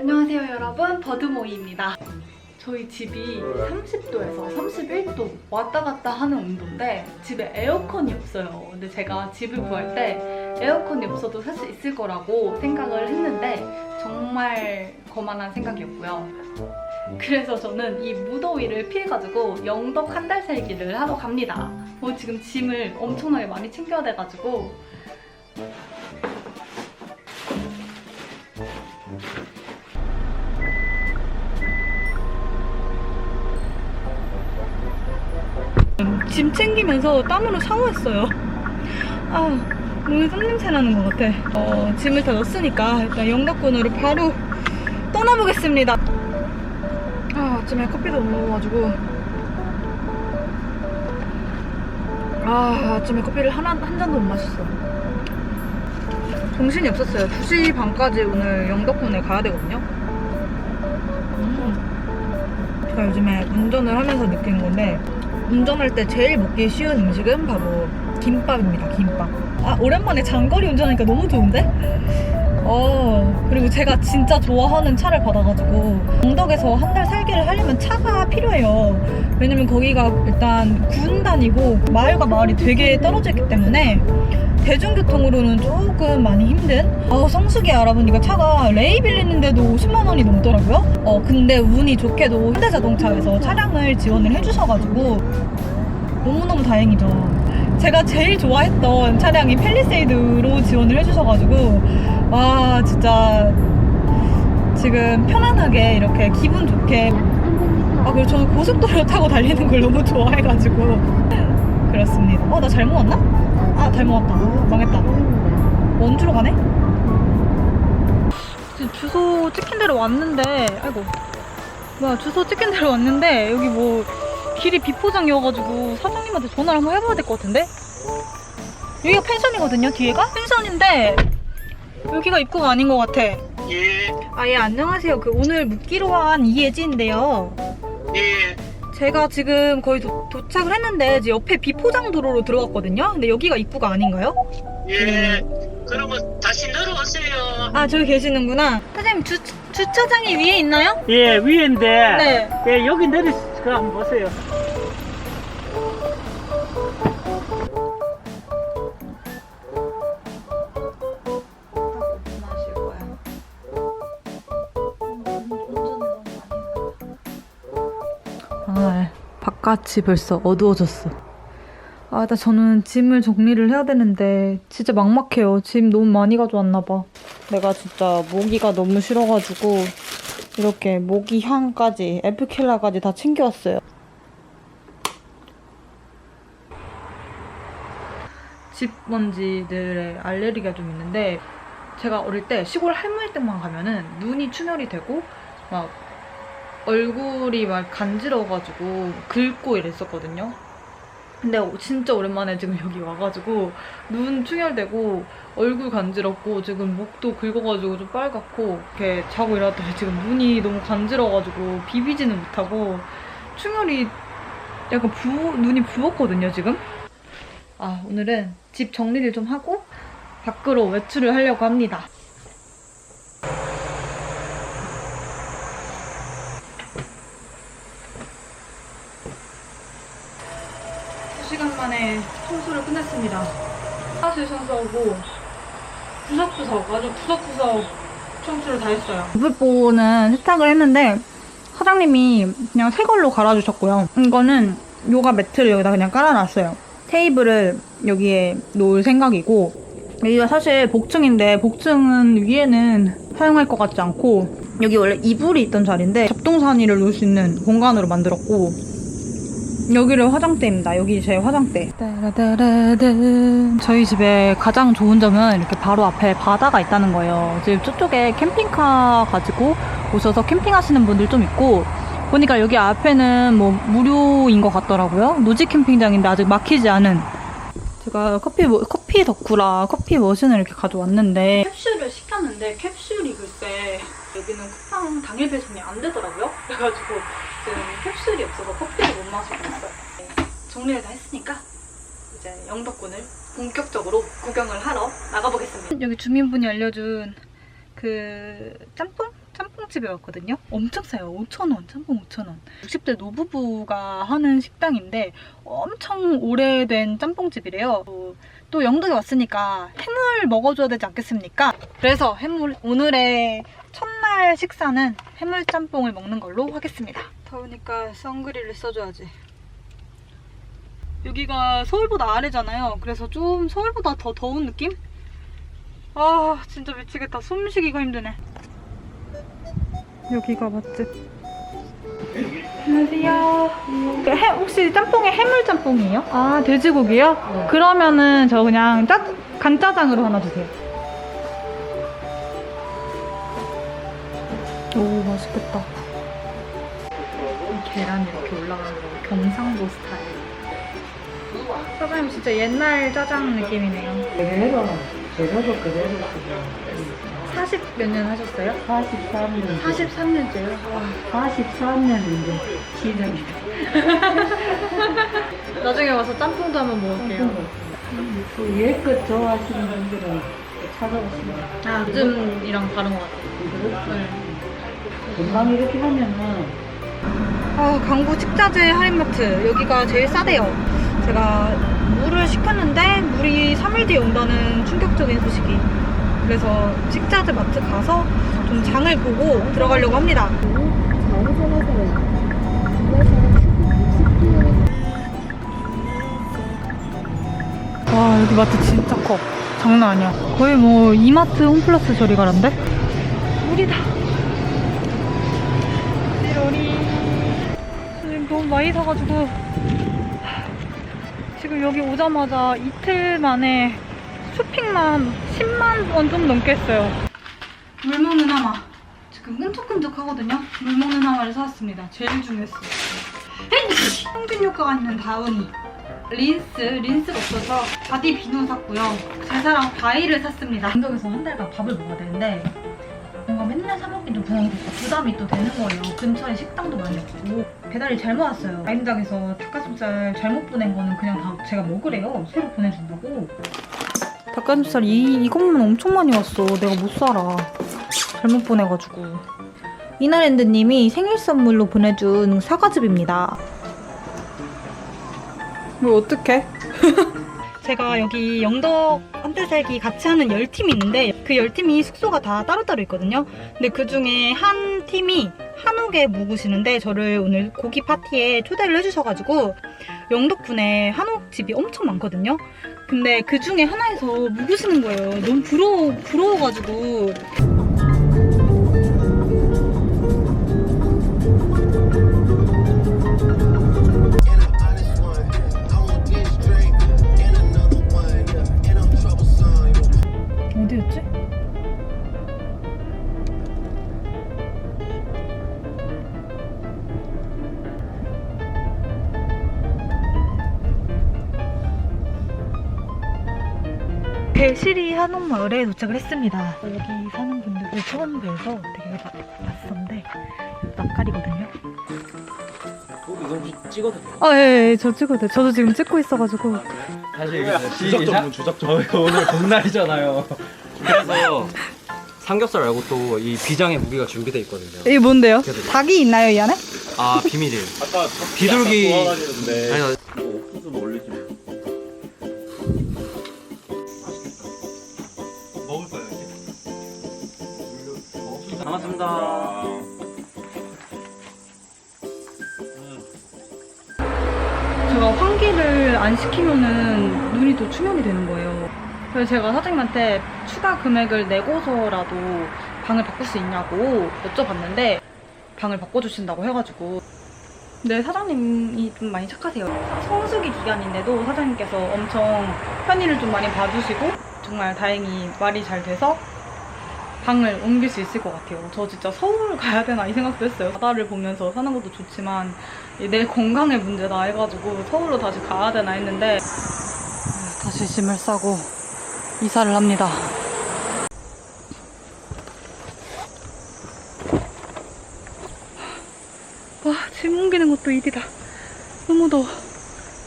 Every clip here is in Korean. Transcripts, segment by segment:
안녕하세요 여러분. 버드모이입니다. 저희 집이 30도에서 31도 왔다 갔다 하는 온도인데 집에 에어컨이 없어요. 근데 제가 집을 구할 때 에어컨이 없어도 살 수 있을 거라고 생각을 했는데 정말 거만한 생각이었고요. 그래서 저는 이 무더위를 피해가지고 영덕 한 달 살기를 하러 갑니다. 어, 지금 짐을 엄청나게 많이 챙겨야 돼가지고. 짐 챙기면서 땀으로 샤워했어요. 아, 몸에 땀 냄새 나는 것 같아. 어, 짐을 다 넣었으니까 일단 영덕군으로 바로 떠나보겠습니다. 아, 아침에 커피도 못 먹어가지고. 아, 아침에 커피를 하나, 한 잔도 못 마셨어. 정신이 없었어요. 2시 반까지 오늘 영덕군에 가야 되거든요. 음. 제가 요즘에 운전을 하면서 느끼는 건데, 운전할 때 제일 먹기 쉬운 음식은 바로 김밥입니다. 김밥. 아 오랜만에 장거리 운전하니까 너무 좋은데? 어 그리고 제가 진짜 좋아하는 차를 받아가지고 영덕에서 한 달 살기를 하려면 차가 필요해요. 왜냐면 거기가 일단 군 단위고 마을과 마을이 되게 떨어져 있기 때문에 대중교통으로는 조금 많이 힘든? 아, 성수기 알아보니까 차가 레이 빌리는데도 50만 원이 넘더라고요. 어, 근데 운이 좋게도 현대자동차에서 차량을 지원을 해주셔가지고 너무너무 다행이죠. 제가 제일 좋아했던 차량이 펠리세이드로 지원을 해주셔가지고 와 진짜 지금 편안하게 이렇게 기분 좋게 아 그리고 저는 고속도로 타고 달리는 걸 너무 좋아해가지고 그렇습니다. 어 나 잘못 왔나? 아 잘못 왔다. 아, 망했다. 원주로 가네? 지금 주소 찍힌 대로 왔는데 아이고 뭐야 주소 찍힌 대로 왔는데 여기 뭐 길이 비포장이어가지고 사장님한테 전화를 한번 해봐야 될 것 같은데? 여기가 펜션이거든요 뒤에가? 펜션인데 여기가 입구가 아닌 것 같아 예, 아 예 안녕하세요 그 오늘 묵기로 한 이예지인데요 예, 제가 지금 거의 도, 도착을 했는데 이제 옆에 비포장 도로로 들어갔거든요 근데 여기가 입구가 아닌가요? 예. 그러면 다시 내려오세요. 아 저기 계시는구나 사장님 주, 주차장이 위에 있나요? 예, 위인데. 네 예, 여기 내리 서 한번 보세요. 아, 바깥이 벌써 어두워졌어. 아, 나 저는 짐을 정리를 해야 되는데 진짜 막막해요. 짐 너무 많이 가져왔나 봐. 내가 진짜 모기가 너무 싫어가지고 이렇게 모기 향까지 에프킬라까지 다 챙겨왔어요. 집 먼지들의 알레르기가 좀 있는데 제가 어릴 때 시골 할머니 댁만 가면은 눈이 충혈이 되고 막 얼굴이 막 간지러워가지고 긁고 이랬었거든요. 근데 진짜 오랜만에 지금 여기 와가지고 눈 충혈되고 얼굴 간지럽고 지금 목도 긁어가지고 좀 빨갛고 이렇게 자고 일어났더니 지금 눈이 너무 간지러워가지고 비비지는 못하고 충혈이 약간 부 눈이 부었거든요 지금. 아 오늘은 집 정리를 좀 하고 밖으로 외출을 하려고 합니다. 두 시간 만에 청소를 끝냈습니다. 화실 청소하고 구석구석 아주 구석구석 청소를 다 했어요. 물보는 세탁을 했는데 사장님이 그냥 새 걸로 갈아주셨고요. 이거는 요가 매트를 여기다 그냥 깔아놨어요. 테이블을 여기에 놓을 생각이고 여기가 사실 복층인데 복층은 위에는 사용할 것 같지 않고 여기 원래 이불이 있던 자리인데 잡동사니를 놓을 수 있는 공간으로 만들었고 여기를 화장대입니다. 여기 제 화장대. 저희 집에 가장 좋은 점은 이렇게 바로 앞에 바다가 있다는 거예요. 지금 저쪽에 캠핑카 가지고 오셔서 캠핑하시는 분들 좀 있고 보니까 여기 앞에는 뭐 무료인 것 같더라고요. 노지 캠핑장인데 아직 막히지 않은. 제가 커피 머- 커피 덕후라 커피 머신을 이렇게 가져왔는데 캡슐을 시켰는데 캡슐이 글쎄 여기는 쿠팡 당일 배송이 안 되더라고요. 그래가지고 지금 캡슐이 없어서 커피를 못 마시고 있어요. 네, 정리를 다 했으니까 이제 영덕군을 본격적으로 구경을 하러 나가보겠습니다. 여기 주민분이 알려준 그 짬뽕? 짬뽕집에 왔거든요. 엄청 싸요. 5,000원, 짬뽕 5,000원. 60대 노부부가 하는 식당인데 엄청 오래된 짬뽕집이래요. 또, 또 영덕에 왔으니까 해물 먹어줘야 되지 않겠습니까? 그래서 해물, 오늘의 첫날 식사는 해물 짬뽕을 먹는 걸로 하겠습니다. 더우니까 선글이를 써줘야지. 여기가 서울보다 아래잖아요. 그래서 좀 서울보다 더 더운 느낌? 아 진짜 미치겠다. 숨 쉬기가 힘드네. 여기가 맛집. 안녕하세요. 그 해- 혹시 짬뽕에 해물 짬뽕이에요? 아 돼지고기요? 그러면은 저 그냥 짜 간짜장으로 하나 주세요. 맛있겠다. 계란 이렇게 올라가는 거 경상도 스타일. 사장님 진짜 옛날 짜장 느낌이네요. 그대로, 그대로 쓰고. 40 몇 년 하셨어요? 43년. 43년째요? 43년 이제 시즌. 나중에 와서 짬뽕도 한번 먹을게요. 그 옛것 좋아하시는 분들은 찾아오시면. 아, 요즘이랑 다른 것 같아요. 네. 금방 이렇게 하면은 아, 강구 식자재 할인마트. 여기가 제일 싸대요. 제가 물을 시켰는데 물이 3일 뒤에 온다는 충격적인 소식이. 그래서 식자재 마트 가서 좀 장을 보고 들어가려고 합니다. 와, 여기 마트 진짜 커. 장난 아니야. 거의 뭐 이마트 홈플러스 저리 가란데? 물이다. 띠로리. 지금 너무 많이 사가지고 지금 여기 오자마자 이틀 만에 쇼핑만 10만 원 좀 넘게 했어요. 물 먹는 하마. 지금 끈적끈적 하거든요. 물 먹는 하마를 사왔습니다. 제일 중요했어요. 평균 효과가 있는 다운이. 린스, 린스가 없어서 바디 비누 샀고요. 제사랑 과일을 샀습니다. 인덕에서 한 달간 밥을 먹어야 되는데 뭔가 맨날 사 먹긴 좀 부담이 또 되는 거예요. 근처에 식당도 많이 없고 배달이 잘못 왔어요. 라임닭에서 닭가슴살 잘못 보낸 거는 그냥 다 제가 먹으래요. 새로 보내준다고. 닭가슴살 이, 이것만 엄청 많이 왔어. 내가 못 살아. 잘못 보내가지고. 이나랜드님이 생일 선물로 보내준 사과즙입니다. 뭐 어떡해? 제가 여기 영덕 한대살기 같이 하는 10팀이 있는데 그 10팀이 숙소가 다 따로따로 있거든요. 근데 그 중에 한 팀이 한옥에 묵으시는데 저를 오늘 고기 파티에 초대를 해주셔가지고 영덕군에 한옥집이 엄청 많거든요. 근데 그 중에 하나에서 묵으시는 거예요. 너무 부러워, 부러워가지고. 배시리 한옥마을에 도착을 했습니다. 여기 사는 분들을 처음 뵈서 되게 나- 낯선데 낯가리거든요. 이거 찍어도 돼요? 아, 예, 예, 저 찍어도 돼요. 저도 지금 찍고 있어가지고. 사실 이게 주적 전문 주적 전문 오늘 복날이잖아요. 그래서 삼겹살 말고 또 이 비장의 무기가 준비돼 있거든요. 이게 뭔데요? 닭이 있나요, 이 안에? 아 비밀이에요. 비둘기 아니 제가 환기를 안 시키면은 눈이 또 충혈이 되는 거예요. 그래서 제가 사장님한테 추가 금액을 내고서라도 방을 바꿀 수 있냐고 여쭤봤는데 방을 바꿔주신다고 해가지고 네 사장님이 좀 많이 착하세요. 성수기 기간인데도 사장님께서 엄청 편의를 좀 많이 봐주시고 정말 다행히 말이 잘 돼서 방을 옮길 수 있을 것 같아요. 저 진짜 서울 가야 되나 이 생각도 했어요. 바다를 보면서 사는 것도 좋지만 내 건강의 문제다 해가지고 서울로 다시 가야 되나 했는데 다시 짐을 싸고 이사를 합니다. 와, 짐 옮기는 것도 일이다. 너무 더워.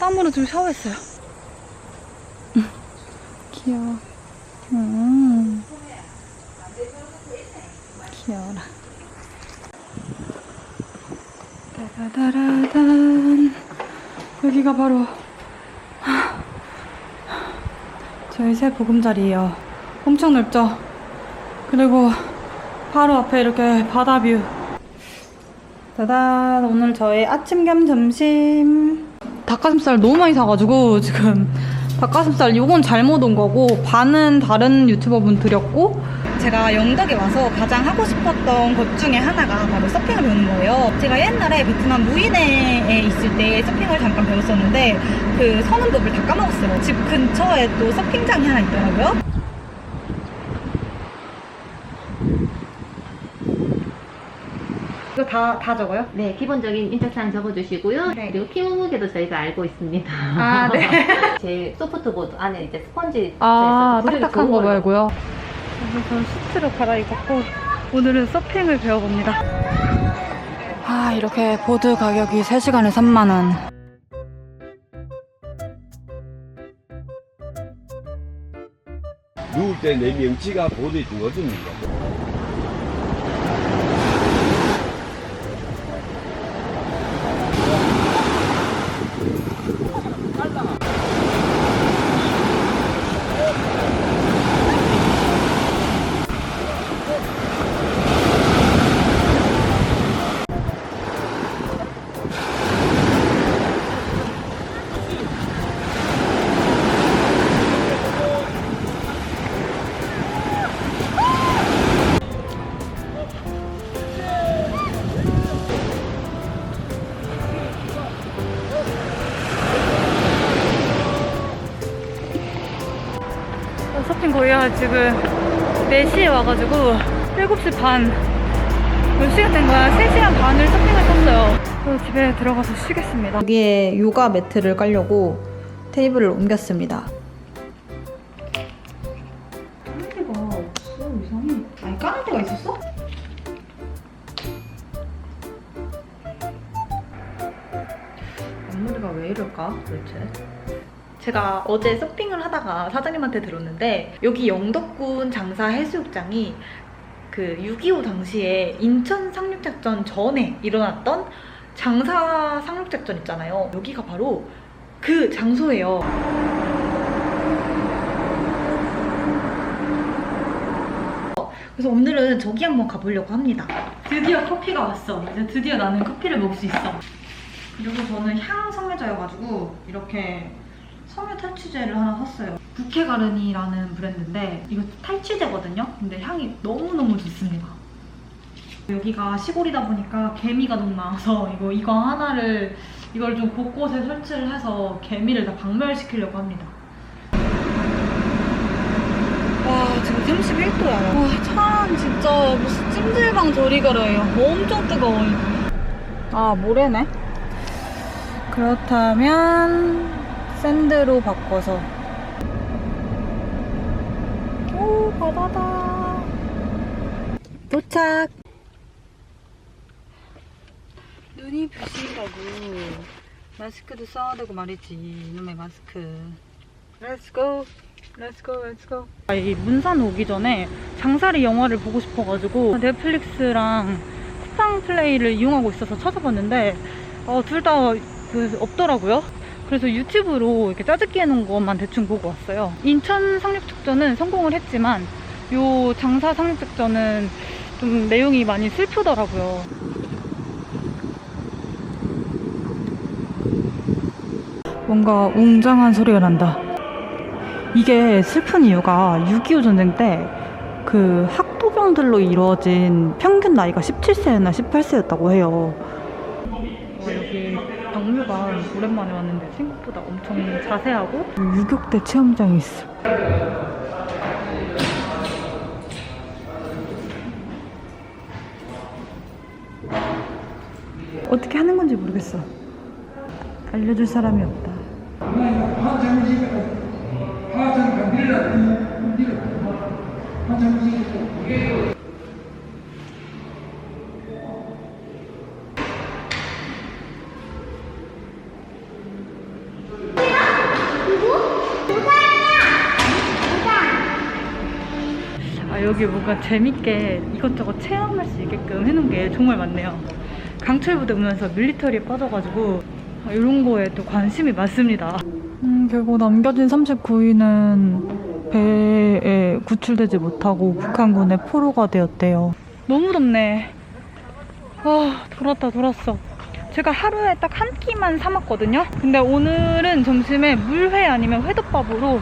땀으로 좀 샤워했어요. 귀여워. 따다다라단. 여기가 바로 하, 저희 새 보금자리예요. 엄청 넓죠? 그리고 바로 앞에 이렇게 바다 뷰. 짜잔 오늘 저의 아침 겸 점심 닭가슴살 너무 많이 사가지고 지금 닭가슴살 요건 잘못 온 거고 반은 다른 유튜버분 드렸고 제가 영덕에 와서 가장 하고 싶었던 것 중에 하나가 바로 서핑을 배우는 거예요 제가 옛날에 베트남 무이네에 있을 때 서핑을 잠깐 배웠었는데 그 서는 법을 다 까먹었어요 집 근처에 또 서핑장이 하나 있더라고요 이거 다, 다 적어요? 네, 기본적인 인적사항 적어주시고요. 네. 그리고 키 몸무게도 저희가 알고 있습니다. 아, 네. 제일 소프트보드 안에 이제 스펀지 아, 딱딱한 거. 말고요. 그래서 슈트로 갈아입었고 오늘은 서핑을 배워봅니다. 아, 이렇게 보드 가격이 3시간에 3만 원. 누울 때 내 명치가 보드에 주거든 지금 4시에 와가지고 7시 반. 몇 시간 된 거야? 3시간 반을 서핑을 탔어요. 그래서 집에 들어가서 쉬겠습니다. 여기에 요가 매트를 깔려고 테이블을 옮겼습니다. 까는 데가 없어, 이상해. 아니, 까는 데가 있었어? 앞머리가 왜 이럴까, 도대체? 제가 어제 서핑을 하다가 사장님한테 들었는데 여기 영덕군 장사 해수욕장이 그 6.25 당시에 인천 상륙작전 전에 일어났던 장사 상륙작전 있잖아요. 여기가 바로 그 장소예요. 그래서 오늘은 저기 한번 가보려고 합니다. 드디어 커피가 왔어. 이제 드디어 나는 커피를 먹을 수 있어. 그리고 저는 향 성애자여가지고 이렇게 섬유 탈취제를 하나 샀어요. 부케가르니라는 브랜드인데 이거 탈취제거든요. 근데 향이 너무너무 좋습니다. 여기가 시골이다 보니까 개미가 너무 많아서 이거 이거 하나를 이걸 좀 곳곳에 설치를 해서 개미를 다 박멸시키려고 합니다. 와 지금 31도야. 와참 진짜 무슨 찜질방 조리가라예요. 엄청 뜨거워. 아 모래네. 그렇다면 샌드로 바꿔서. 오 바다다. 도착. 눈이 부신다고. 마스크도 써야 되고 말이지 이놈의 마스크. 렛츠고 렛츠고 렛츠고 이 문산 오기 전에 장사리 영화를 보고 싶어가지고 넷플릭스랑 쿠팡 플레이를 이용하고 있어서 찾아봤는데 어, 둘 다 그 없더라고요. 그래서 유튜브로 이렇게 짜집기 해놓은 것만 대충 보고 왔어요. 인천 상륙작전은 성공을 했지만 요 장사 상륙작전은 좀 내용이 많이 슬프더라고요. 뭔가 웅장한 소리가 난다. 이게 슬픈 이유가 6.25 전쟁 때 그 학도병들로 이루어진 평균 나이가 17세였나 18세였다고 해요. 박물관 오랜만에 왔는데 생각보다 엄청 자세하고 유격대 체험장이 있어. 어떻게 하는 건지 모르겠어. 알려줄 사람이 없다. 뭔가 재밌게 이것저것 체험할 수 있게끔 해놓은 게 정말 많네요. 강철 부대 오면서 밀리터리에 빠져가지고 아, 이런 거에 또 관심이 많습니다. 음, 결국 남겨진 39인은 배에 구출되지 못하고 북한군의 포로가 되었대요. 너무 덥네. 아, 돌았다, 돌았어. 제가 하루에 딱 한 끼만 사 먹거든요. 근데 오늘은 점심에 물회 아니면 회덮밥으로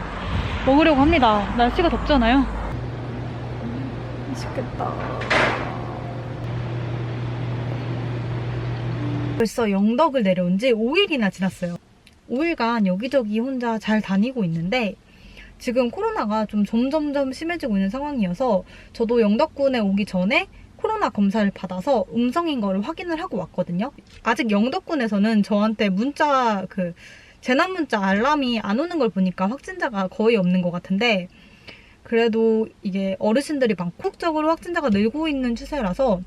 먹으려고 합니다. 날씨가 덥잖아요. 맛있겠다. 벌써 영덕을 내려온 지 5일이나 지났어요. 5일간 여기저기 혼자 잘 다니고 있는데 지금 코로나가 좀 점점점 심해지고 있는 상황이어서 저도 영덕군에 오기 전에 코로나 검사를 받아서 음성인 거를 확인을 하고 왔거든요. 아직 영덕군에서는 저한테 문자 그 재난 문자 알람이 안 오는 걸 보니까 확진자가 거의 없는 것 같은데 그래도 이게 어르신들이 반복적으로 확진자가 늘고 있는 추세라서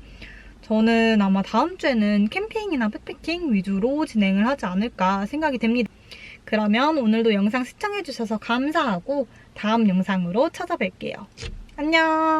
저는 아마 다음 주에는 캠핑이나 백패킹 위주로 진행을 하지 않을까 생각이 됩니다. 그러면 오늘도 영상 시청해주셔서 감사하고 다음 영상으로 찾아뵐게요. 안녕!